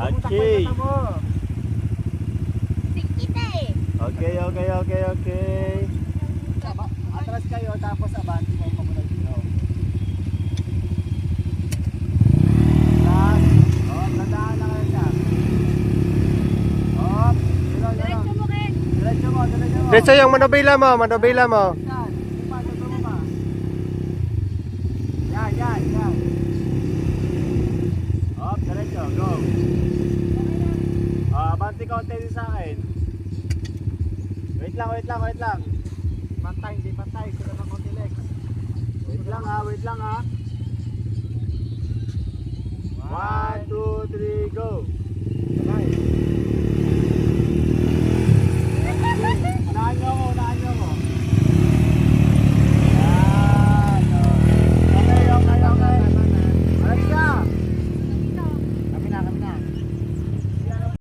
Okay. mo. Okay, okay, okay, okay. Atras kayo tapos abanti kayo pamunod dito. Last. Oh, tandaan lang kayo siya. Oh. Diretso mo. Diretso mo, diretso mo. Diretso yung manobila mo, manobila mo. Yan, pa, dito mo pa. Yan, yan, yan. Oh, diretso, go. Ah, abanti konti din sa akin. Wait lang, wait lang, wait lang. Pantay, hindi pantay. Sila ng konti legs. Wait lang ha, wait lang ha.